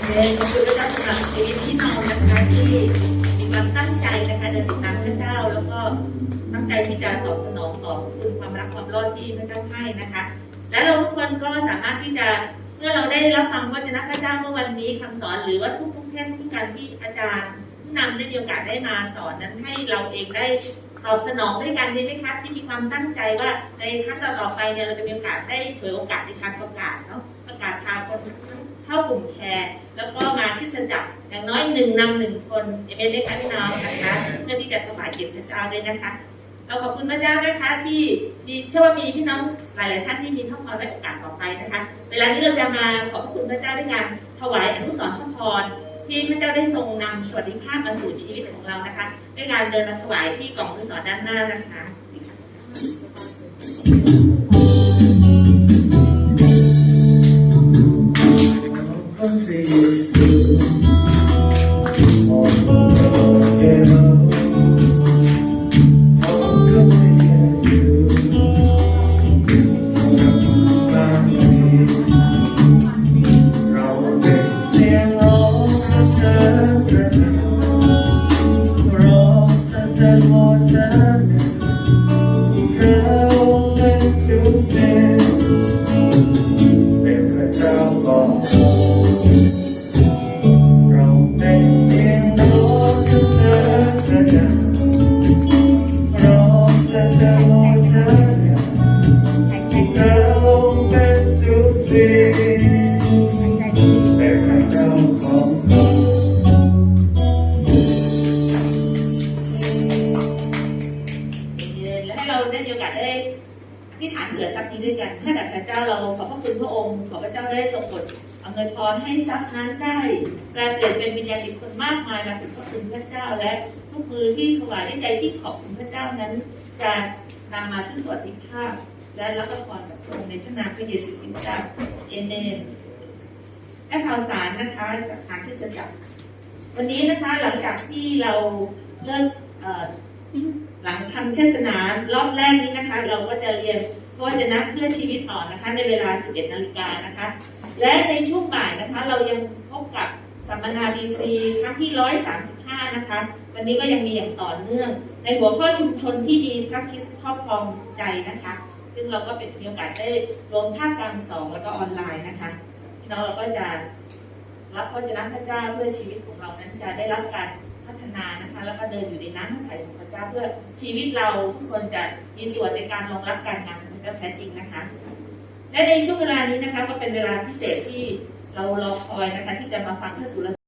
เรียนขอบคุณพระเจ้าสำหรับชีวิตพี่น้องนะคะที่มีความตั้งใจนะคะเดินตามพระเจ้า แล้วก็ตั้งใจที่จะตอบสนองต่อคุณความรักความรอดที่พระเจ้าให้นะคะ และเราทุกคนก็สามารถที่จะเมื่อเราได้รับฟังวจนะพระเจ้าเมื่อวันนี้คำสอนหรือว่าทุกทุกๆเทศทุกการที่อาจารย์ผู้นำได้มีโอกาสได้มาสอนนั้นให้เราเองได้ตอบสนองด้วยกันดีไหมคะที่มีความตั้งใจว่าในครั้งต่อไปเนี่ยเราจะมีโอกาสได้เฉวยโอกาสในการประกาศเนาะประกาศพาคนทั้งเข้ากลุ่มแคร์แล้วก็มาที่ส จักรอย่างน้อยหนึ่งนำหนึ่งคนจะเป็นได้คะพี่น้องนะคะเพื่อที่จะถวายเกียรติพระเจ้าด้วยนะคะ เราขอบคุณพระเจ้านะคะที่มีเชื่อว่ามีพี่น้องหลาย ๆ ท่านที่มีพระพรและโอกาสต่อไปนะคะ เวลาที่เราจะมาขอบคุณพระเจ้าด้วยการถวายอนุสรณ์พระพรที่พระเจ้าได้ทรงนำสวัสดิภาพมาสู่ชีวิตของเรานะคะด้วยการเดินมาถวายที่กล่องอนุสรณ์ด้านหน้านะคะ เสุเสนเป็นพระเจ้าของและให้เราได้มีโอกาสได้อธิษฐานเกิดทรัพย์นี้ด้วยกันให้กับพระเจ้าเราขอบพระคุณพระองค์ขอพระเจ้าได้ทรงโปรดเอำนวยพรให้ทรัพย์นั้นได้แปลเปลี่ยนเป็นวิญญาณจิตคนมากมายมาถึงพระคุณพระเจ้าและทุกมือที่ถวายด้วยใจที่ขอบคุณพระเจ้านั้นจะนำมาซึ่งสวัสดิภาพ และรับพรกับพระองค์ในพระนามพระเยซูคริสต์เจ้าเอเมนและข่าวสารนะคะจากทางที่สจักรวันนี้นะคะหลังจากที่เราเลิกหลังทำเทศนารอบแรกนี้นะคะ เราก็จะเรียนพระวจนะเพื่อชีวิตต่อนะคะ ในเวลา 11 นาฬิกานะคะ และในช่วงบ่ายนะคะ เรายังพบกับสัมมนาบีซีครั้งที่ 135 นะคะ วันนี้ก็ยังมีอย่างต่อเนื่อง ในหัวข้อชุมชนที่มีพระคริสต์ครอบครองใจนะคะ ซึ่งเราก็เป็นมีโอกาสได้รวมภาคกลางสองแล้วก็ออนไลน์นะคะพี่น้องเราก็จะรับพระวจนะพระเจ้าเพื่อชีวิตของเรานั้นจะได้รับการพัฒนานะคะ แล้วก็เดินอยู่ในน้ำพระทัยของพระเจ้าเพื่อชีวิตเราทุกคนจะมีส่วนในการรองรับการงานของพระเจ้าแท้จริงนะคะ และในช่วงเวลานี้นะคะก็เป็นเวลาพิเศษที่เรารอคอยนะคะ ที่จะมาฟังพระสุร